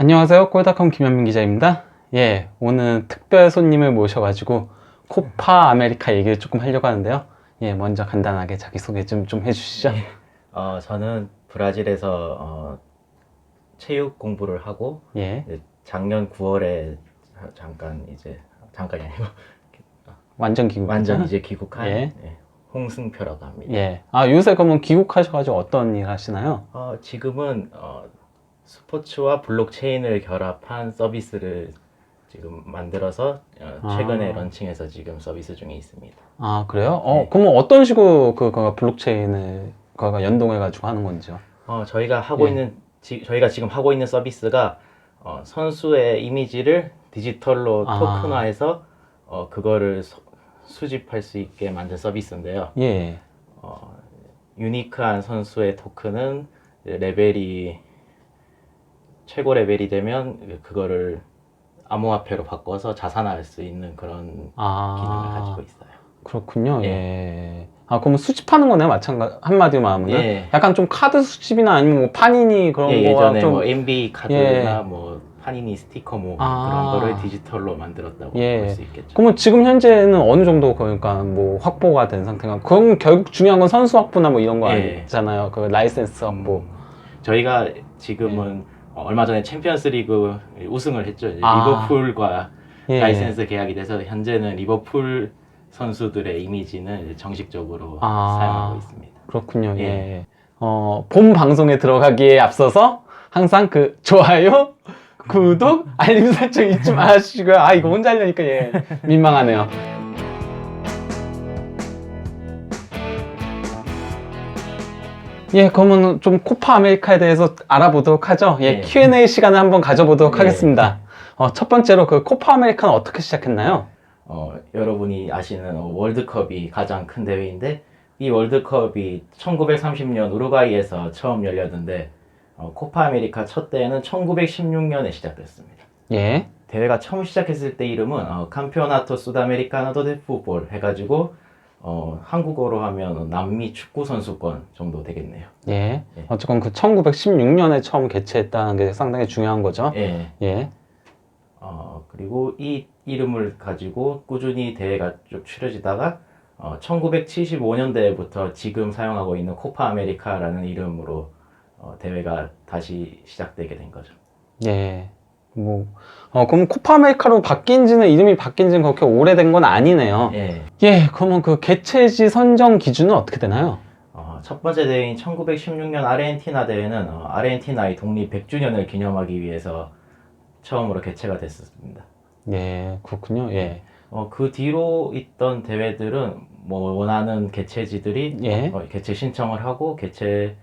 안녕하세요. 꼴닷컴 김현민 기자입니다. 예, 오늘 특별 손님을 모셔가지고 코파 아메리카 얘기를 조금 하려고 하는데요. 예, 먼저 간단하게 자기소개 좀, 좀 해주시죠. 어, 저는 브라질에서 어, 체육 공부를 하고 예, 작년 9월에 잠깐 이제 잠깐이 아니고 완전 귀국. 완전 이제 귀국한 예. 예, 홍승표라고 합니다. 예. 아, 요새 그러면 귀국하셔가지고 어떤 일 하시나요? 어, 지금은 어, 스포츠와 블록체인을 결합한 서비스를 지금 만들어서 어, 최근에 아. 런칭해서 지금 서비스 중에 있습니다. 아, 그래요? 어, 네. 그러면 어떤 식으로 그거 블록체인을 그거 연동해가지고 하는 건지요? 어, 저희가 하고 예. 있는 지, 저희가 지금 하고 있는 서비스가 어, 선수의 이미지를 디지털로 아. 토큰화해서 어, 그거를 서- 수집할 수 있게 만든 서비스인데요. 예. 어, 유니크한 선수의 토큰은 레벨이 최고 레벨이 되면 그거를 암호화폐로 바꿔서 자산할 수 있는 그런 기능을 아, 가지고 있어요. 그렇군요. 예. 아, 그러면 수집하는 거네, 마찬가지, 한마디로 하면. 예. 약간 좀 카드 수집이나 아니면 뭐 파니니 그런 예, 거랑 예전에 좀. 뭐 NBA 카드나 뭐 파니니 스티커 뭐 아. 그런 거를 디지털로 만들었다고 예. 볼수 있겠죠. 그러면 지금 현재는 어느 정도 그러니까 뭐 확보가 된 상태가 그건 결국 중요한 건 선수 확보나 뭐 이런 거 예. 아니잖아요. 그 라이센스 확보. 음, 저희가 지금은 어, 얼마 전에 챔피언스 리그 우승을 했죠. 아. 리버풀과 예. 라이센스 계약이 돼서 현재는 리버풀 선수들의 이미지는 정식적으로 아. 사용하고 있습니다. 그렇군요. 예. 예. 어, 본 방송에 들어가기에 앞서서 항상 그 좋아요, 구독, 알림 설정 잊지 마시고요. 아, 이거 혼자 하려니까 예. 민망하네요. 예, 그러면 좀 코파 아메리카에 대해서 알아보도록 하죠. 예, 예. Q&A 시간을 한번 가져보도록 예. 하겠습니다. 어, 첫 번째로 그 코파 아메리카는 어떻게 시작했나요? 어, 여러분이 아시는 어, 월드컵이 가장 큰 대회인데 이 월드컵이 1930년 우루과이에서 처음 열렸는데 어, 코파 아메리카 첫 대회는 1916년에 시작됐습니다. 예. 대회가 처음 시작했을 때 이름은 어, campeonato sudamericano de fútbol 해가지고 어, 한국어로 하면 남미 축구 선수권 정도 되겠네요. 예. 예. 어쨌건 그 1916년에 처음 개최했다는 게 상당히 중요한 거죠. 예. 예. 어, 그리고 이 이름을 가지고 꾸준히 대회가 쭉 치러지다가 어, 1975년대부터 지금 사용하고 있는 코파 아메리카라는 이름으로 어, 대회가 다시 시작되게 된 거죠. 예. 뭐, 어, 그럼 코파 아메리카로 바뀐 지는, 이름이 바뀐 지는 그렇게 오래된 건 아니네요. 예. 예, 그러면 그 개최지 선정 기준은 어떻게 되나요? 어, 첫 번째 대회인 1916년 아르헨티나 대회는 어, 아르헨티나의 독립 100주년을 기념하기 위해서 처음으로 개최가 됐었습니다. 예, 그렇군요. 예. 어, 그 뒤로 있던 대회들은 뭐 원하는 개최지들이 예. 어, 개최 신청을 하고 개최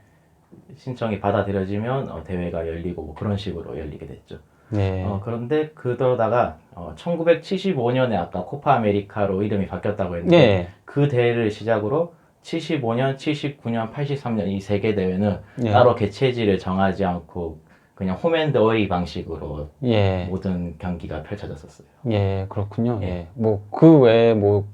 신청이 받아들여지면 어, 대회가 열리고 뭐 그런 식으로 열리게 됐죠. 예. 어, 그런데 그러다가 어, 1975년에 아까 코파 아메리카로 이름이 바뀌었다고 했는데 예. 그 대회를 시작으로 75년, 79년, 83년 이 세 개 대회는 예. 따로 개최지를 정하지 않고 그냥 홈앤더웨이 방식으로 예. 모든 경기가 펼쳐졌었어요. 예, 그렇군요. 예. 예. 뭐, 그 외에 뭐,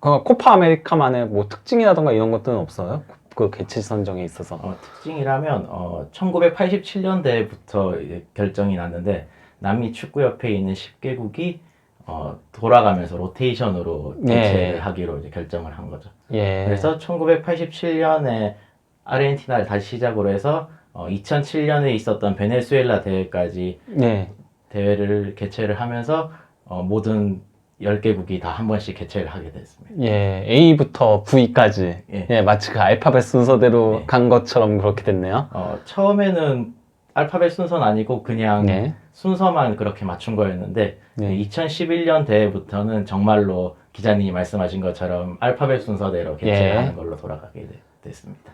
그 코파 아메리카만의 뭐 특징이라던가 이런 것들은 없어요? 그 개최지 선정에 있어서. 어, 특징이라면 어, 1987년 대부터 결정이 났는데 남미 축구협회에 있는 10개국이 어, 돌아가면서 로테이션으로 네. 개최를 하기로 이제 결정을 한 거죠. 예. 그래서 1987년에 아르헨티나를 다시 시작으로 해서 어, 2007년에 있었던 베네수엘라 대회까지 예. 대회를 개최를 하면서 어, 모든 10개국이 다 한 번씩 개최를 하게 됐습니다. 예, A부터 V까지. 예. 예, 마치 그 알파벳 순서대로 네. 간 것처럼 그렇게 됐네요. 어, 처음에는 알파벳 순서는 아니고 그냥 예. 순서만 그렇게 맞춘 거였는데 네. 2011년 대회부터는 정말로 기자님이 말씀하신 것처럼 알파벳 순서대로 개최를 예. 하는 걸로 돌아가게 되- 됐습니다.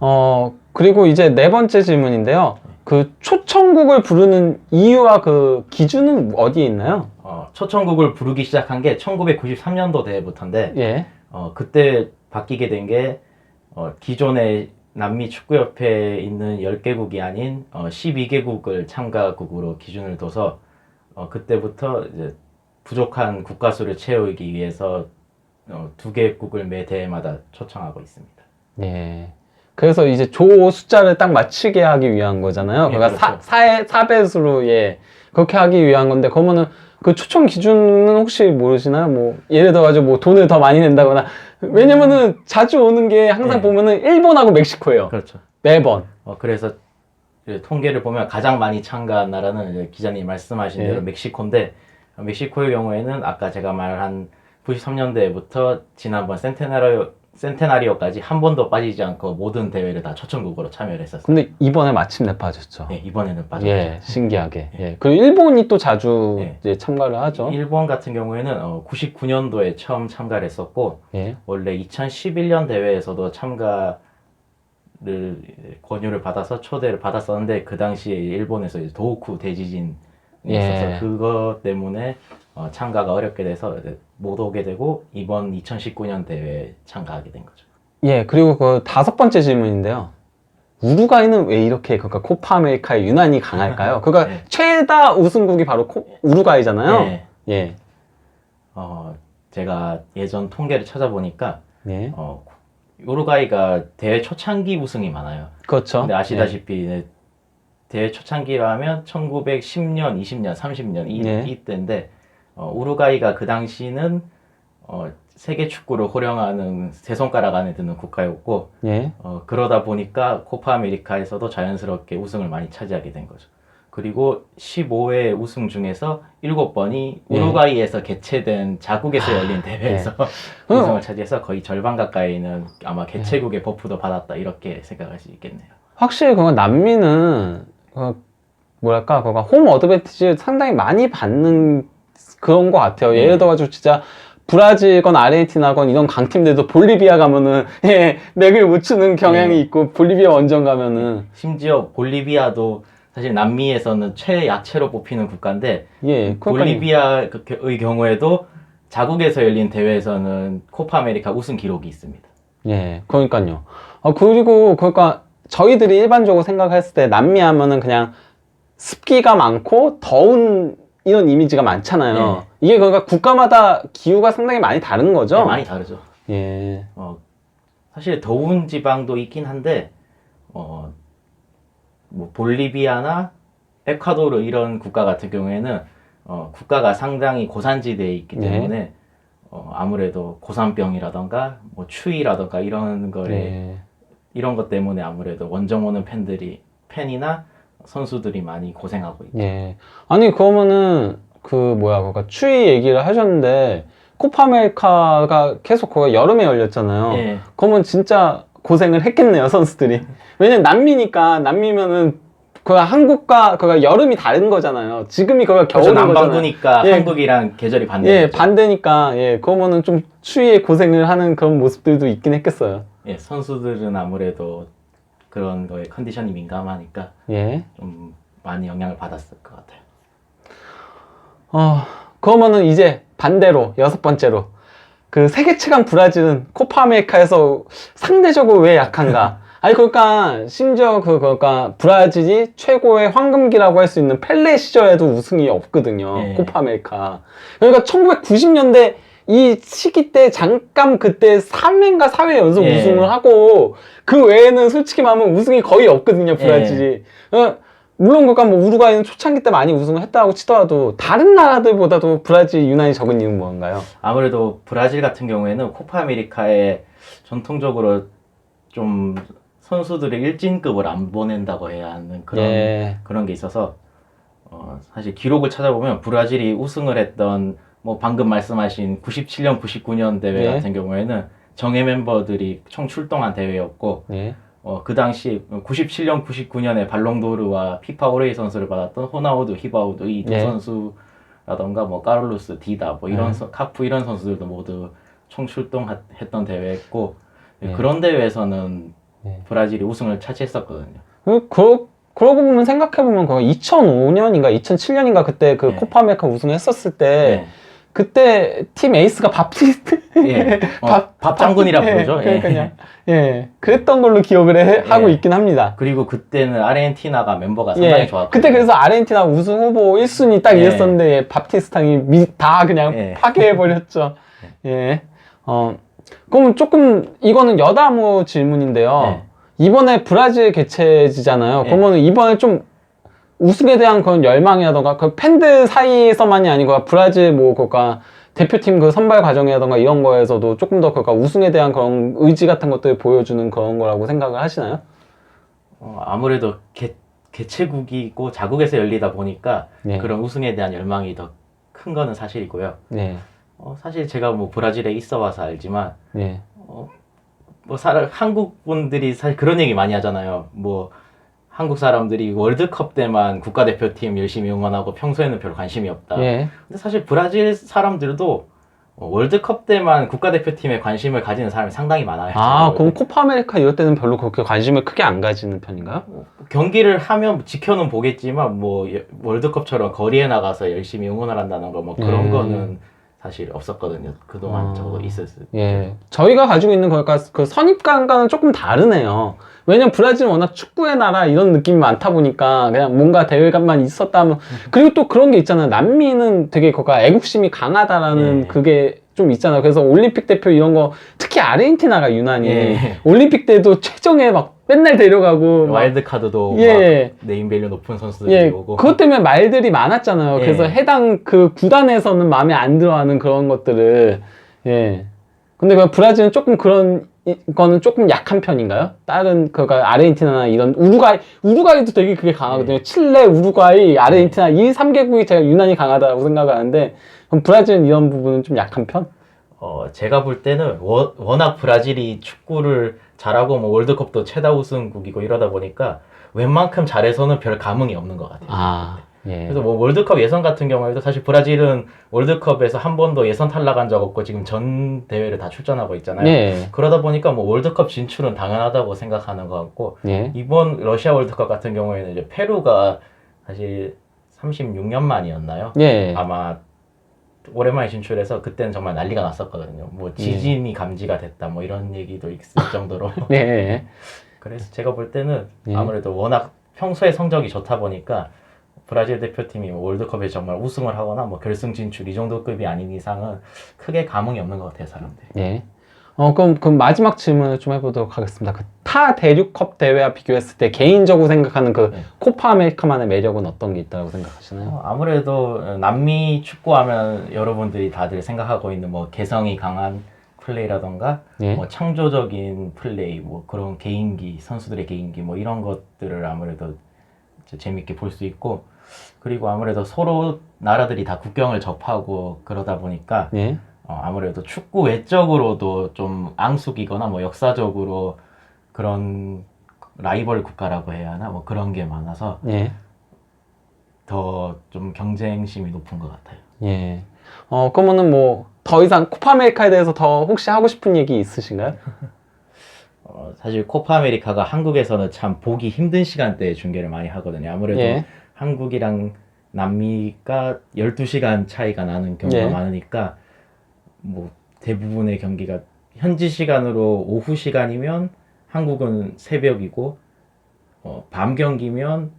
어, 그리고 이제 네 번째 질문인데요. 그 초청국을 부르는 이유와 그 기준은 어디에 있나요? 어, 초청국을 부르기 시작한 게 1993년도 대회부터인데 예. 어, 그때 바뀌게 된게 어, 기존의 남미 축구협회에 있는 10개국이 아닌 어, 12개국을 참가국으로 기준을 둬서 어, 그때부터 이제 부족한 국가 수를 채우기 위해서 어, 두 개국을 매 대회마다 초청하고 있습니다. 예. 그래서 이제 조 숫자를 딱 맞추게 하기 위한 거잖아요. 예, 그러니까 그렇죠. 사, 4의 4배수로 예. 그렇게 하기 위한 건데 그러면은 그 초청 기준은 혹시 모르시나요? 뭐 예를 들어 가지고 뭐 돈을 더 많이 낸다거나 왜냐면은 자주 오는 게 항상 예. 보면은 일본하고 멕시코예요. 그렇죠. 매번. 어, 그래서 통계를 보면 가장 많이 참가한 나라는 이제 기자님 말씀하신 예. 대로 멕시코인데 어, 멕시코의 경우에는 아까 제가 말한 93년대부터 지난번 센테나리오 센테나리오까지 한 번도 빠지지 않고 모든 대회를 다 초청국으로 참여를 했었어요. 근데 이번에 마침내 빠졌죠. 예, 이번에는 빠졌죠. 예, 신기하게. 예. 그리고 일본이 또 자주 예. 이제 참가를 하죠. 일본 같은 경우에는 어, 99년도에 처음 참가를 했었고 예. 원래 2011년 대회에서도 참가를 권유를 받아서 초대를 받았었는데 그 당시에 일본에서 도호쿠 대지진이 예. 있어서 그것 때문에 어, 참가가 어렵게 돼서 못 오게 되고 이번 2019년 대회에 참가하게 된 거죠. 예, 그리고 그 다섯 번째 질문인데요. 우루과이는 왜 이렇게 그러니까 코파 아메리카에 유난히 강할까요? 그러니까 예. 최다 우승국이 바로 코, 우루과이잖아요. 예. 예. 어, 제가 예전 통계를 찾아보니까 예. 어, 우루과이가 대회 초창기 우승이 많아요. 그렇죠. 근데 아시다시피 이제 대회 초창기라 하면 1910년, 20년, 30년 이, 네. 이때인데 어, 우루과이가 그 당시는 어, 세계 축구를 호령하는 세 손가락 안에 드는 국가였고 예. 예. 어, 그러다 보니까 코파 아메리카에서도 자연스럽게 우승을 많이 차지하게 된 거죠. 그리고 15회 우승 중에서 7번이 예. 우루과이에서 개최된 자국에서 열린 대회에서 음. 우승을 차지해서 거의 절반 가까이는 아마 개최국의 버프도 받았다 이렇게 생각할 수 있겠네요. 확실히 그건 남미는 어, 뭐랄까 그거 홈 어드밴티지 상당히 많이 받는 그런 것 같아요. 네. 예를 들어가지고 진짜 브라질건 아르헨티나건 이런 강팀들도 볼리비아 가면은 예, 맥을 못 추는 경향이 네. 있고 볼리비아 원정 가면은 심지어 볼리비아도 사실 남미에서는 최약체로 뽑히는 국가인데 예, 그러니까 볼리비아의 경우에도 자국에서 열린 대회에서는 코파 아메리카 우승 기록이 있습니다. 예, 그러니까요. 어, 그리고 그러니까 저희들이 일반적으로 생각했을 때 남미 하면은 그냥 습기가 많고 더운 이런 이미지가 많잖아요. 네. 이게 그러니까 국가마다 기후가 상당히 많이 다른 거죠. 네, 많이 다르죠. 예. 어, 사실 더운 지방도 있긴 한데 어, 뭐 볼리비아나 에콰도르 이런 국가 같은 경우에는 어, 국가가 상당히 고산지대에 있기 네. 때문에 어, 아무래도 고산병이라던가 뭐 추위라던가 이런 거에 예. 이런 것 때문에 아무래도 원정 오는 팬들이 팬이나 선수들이 많이 고생하고 있죠. 예. 아니 그러면은 그 뭐야 그러니까 추위 얘기를 하셨는데 코파 아메리카가 계속 그거 여름에 열렸잖아요. 예. 그러면 진짜 고생을 했겠네요 선수들이. 왜냐면 남미니까 남미면은 그 한국과 그 여름이 다른 거잖아요. 지금이 그가 그래서 겨울인 거잖아요. 남반구니까 예. 한국이랑 계절이 반대. 예, 반대니까 예, 그러면은 좀 추위에 고생을 하는 그런 모습들도 있긴 했겠어요. 예, 선수들은 아무래도 그런 거에 컨디션이 민감하니까 예. 좀 많이 영향을 받았을 것 같아요. 어, 그러면은 이제 반대로 여섯 번째로 그 세계 최강 브라질은 코파 아메리카에서 상대적으로 왜 약한가? 아니 그러니까 심지어 그 그러니까 브라질이 최고의 황금기라고 할 수 있는 펠레 시절에도 우승이 없거든요. 예. 코파 아메리카. 그러니까 1990년대 이 시기 때 잠깐 그때 3회인가 4회 연속 예. 우승을 하고 그 외에는 솔직히 말하면 우승이 거의 없거든요, 브라질이. 어, 물론 그러니까 뭐 우루과이는 초창기 때 많이 우승을 했다고 치더라도 다른 나라들보다도 브라질이 유난히 적은 이유는 뭔가요? 아무래도 브라질 같은 경우에는 코파 아메리카에 전통적으로 좀 선수들의 일진급을 안 보낸다고 해야 하는 그런 예. 그런 게 있어서 어, 사실 기록을 찾아보면 브라질이 우승을 했던 뭐 방금 말씀하신 97년, 99년 대회 예. 같은 경우에는 정예 member들이 총 출동한 대회였고 예. 어, 그 당시 97년, 99년에 발롱도르와 피파 오레이 선수를 받았던 호나우드, 히바우드 이두 예. 선수라던가 뭐 카를로스, 디다 뭐 이런 예. 선- 카프 이런 선수들도 모두 총 출동했던 대회였고 예. 그런 대회에서는 예. 브라질이 우승을 차지했었거든요. 그, 그, 그러고 보면 생각해 보면 그 2005년인가 2007년인가 그때 그 네. 코파 아메리카 우승했었을 때 네. 그때 팀 에이스가 밥티스트 예. 어, 밥 장군이라 부르죠. 예. 그러니까요. 예. 그랬던 걸로 기억을 해- 예. 하고 있긴 합니다. 그리고 그때는 아르헨티나가 멤버가 상당히 예. 좋았고 그때 그래서 아르헨티나 우승 후보 1순위 딱 예. 이랬었는데 예, 밥티스탕이 미- 다 그냥 예. 파괴해 버렸죠. 예. 어, 그럼 조금 이거는 여담우 질문인데요. 네. 이번에 브라질 개최지잖아요. 예. 그러면 이번에 좀 우승에 대한 그런 열망이라던가 그 팬들 사이에서만이 아니고 브라질 뭐 그니까 대표팀 그 선발 과정이라던가 이런 거에서도 조금 더 그니까 우승에 대한 그런 의지 같은 것들을 보여주는 그런 거라고 생각을 하시나요? 어, 아무래도 개, 개최국이고 자국에서 열리다 보니까 네. 그런 우승에 대한 열망이 더 큰 거는 사실이고요. 네, 어, 사실 제가 뭐 브라질에 있어 와서 알지만 네, 어, 뭐 사람 한국 분들이 사실 그런 얘기 많이 하잖아요. 뭐 한국 사람들이 월드컵 때만 국가대표팀 열심히 응원하고 평소에는 별로 관심이 없다. 예, 근데 사실 브라질 사람들도 어, 월드컵 때만 국가대표팀에 관심을 가지는 사람이 상당히 많아요. 아, 그럼. 코파 아메리카 이럴 때는 별로 그렇게 관심을 크게 안 가지는 편인가요? 경기를 하면 지켜는 보겠지만 뭐 예- 월드컵처럼 거리에 나가서 열심히 응원을 한다는 거 뭐 그런 음. 거는 사실 없었거든요. 그동안 아. 저도 있었을 때. 예. 저희가 가지고 있는 거니까 그 선입관과는 조금 다르네요. 왜냐면 브라질은 워낙 축구의 나라 이런 느낌이 많다 보니까 그냥 뭔가 대회감만 있었다 면 그리고 또 그런 게 있잖아요. 남미는 되게 거가 애국심이 강하다라는 예. 그게 좀 있잖아요. 그래서 올림픽 대표 이런 거 특히 아르헨티나가 유난히 예. 올림픽 때도 최정에 막 맨날 데려가고 막 와일드 카드도 예. 막 네임밸류 높은 선수들이 예, 오고 그것 때문에 말들이 많았잖아요. 예. 그래서 해당 그 구단에서는 마음에 안 들어하는 그런 것들을 예. 근데 그 브라질은 조금 그런 이- 거는 조금 약한 편인가요? 다른 그가 아르헨티나나 이런 우루과이 우루과이도 되게 그게 강하거든요. 칠레, 우루과이, 아르헨티나 이 3개국이 제가 유난히 강하다고 생각을 하는데 그럼 브라질은 이런 부분은 좀 약한 편? 어, 제가 볼 때는 워, 워낙 브라질이 축구를 잘하고 뭐 월드컵도 최다 우승국이고 이러다 보니까 웬만큼 잘해서는 별 감흥이 없는 것 같아요. 아, 예. 그래서 뭐 월드컵 예선 같은 경우에도 사실 브라질은 월드컵에서 한 번도 예선 탈락한 적 없고 지금 전 대회를 다 출전하고 있잖아요. 예. 그러다 보니까 뭐 월드컵 진출은 당연하다고 생각하는 것 같고 예. 이번 러시아 월드컵 같은 경우에는 이제 페루가 사실 36년 만이었나요? 예. 아마 오랜만에 진출해서 그때는 정말 난리가 났었거든요. 뭐 지진이 감지가 됐다 뭐 이런 얘기도 있을 정도로. 예. 그래서 제가 볼 때는 예. 아무래도 워낙 평소에 성적이 좋다 보니까 브라질 대표팀이 뭐 월드컵에 정말 우승을 하거나 뭐 결승 진출 이 정도 급이 아닌 이상은 크게 감흥이 없는 것 같아요 사람들. 예. 어, 그럼, 그럼 마지막 질문을 좀 해보도록 하겠습니다. 그 타 대륙컵 대회와 비교했을 때 개인적으로 생각하는 그 네. 코파 아메리카만의 매력은 어떤 게 있다고 생각하시나요? 어, 아무래도 남미 축구하면 여러분들이 다들 생각하고 있는 뭐 개성이 강한 플레이라던가 예. 뭐 창조적인 플레이 뭐 그런 개인기 선수들의 개인기 뭐 이런 것들을 아무래도 재밌게 볼 수 있고 그리고 아무래도 서로 나라들이 다 국경을 접하고 그러다 보니까 예. 어, 아무래도 축구 외적으로도 좀 앙숙이거나 뭐 역사적으로 그런 라이벌 국가라고 해야 하나 뭐 그런 게 많아서 예. 더좀 경쟁심이 높은 것 같아요. 예. 어, 그러면은 뭐, 더 이상 코파 아메리카에 대해서 더 혹시 하고 싶은 얘기 있으신가요? 어, 사실 코파 아메리카가 한국에서는 참 보기 힘든 시간대에 중계를 많이 하거든요. 아무래도 예. 한국이랑 남미가 12시간 차이가 나는 경우가 예. 많으니까 뭐 대부분의 경기가 현지 시간으로 오후 시간이면 한국은 새벽이고 어, 밤 경기면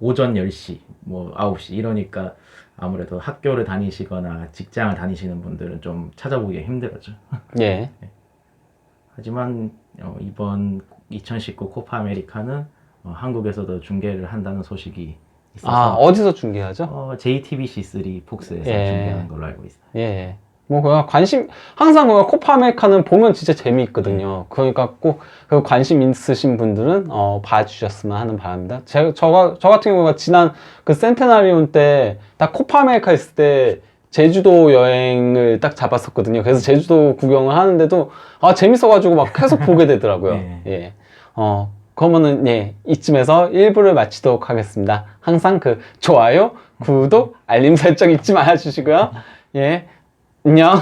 오전 10시, 뭐 9시 이러니까 아무래도 학교를 다니시거나 직장을 다니시는 분들은 좀 찾아보기가 힘들었죠. 예. 하지만 어, 이번 2019 코파 아메리카는 어, 한국에서도 중계를 한다는 소식이 아, 있어서 어디서 중계하죠? 어, JTBC3 폭스에서 예. 중계하는 걸로 알고 있어요. 예. 뭐, 그냥 관심, 항상 그 코파 아메리카는 보면 진짜 재미있거든요. 그러니까 꼭, 그 관심 있으신 분들은, 어, 봐주셨으면 하는 바랍니다. 제가, 저, 저 같은 경우가 지난 그 센테나리온 때, 딱 코파 아메리카 있을 때, 제주도 여행을 딱 잡았었거든요. 그래서 제주도 구경을 하는데도, 아, 재밌어가지고 막 계속 보게 되더라고요. 예. 예. 어, 그러면은, 예, 이쯤에서 1부를 마치도록 하겠습니다. 항상 그, 좋아요, 구독, 알림 설정 잊지 말아주시고요. 예. 안녕.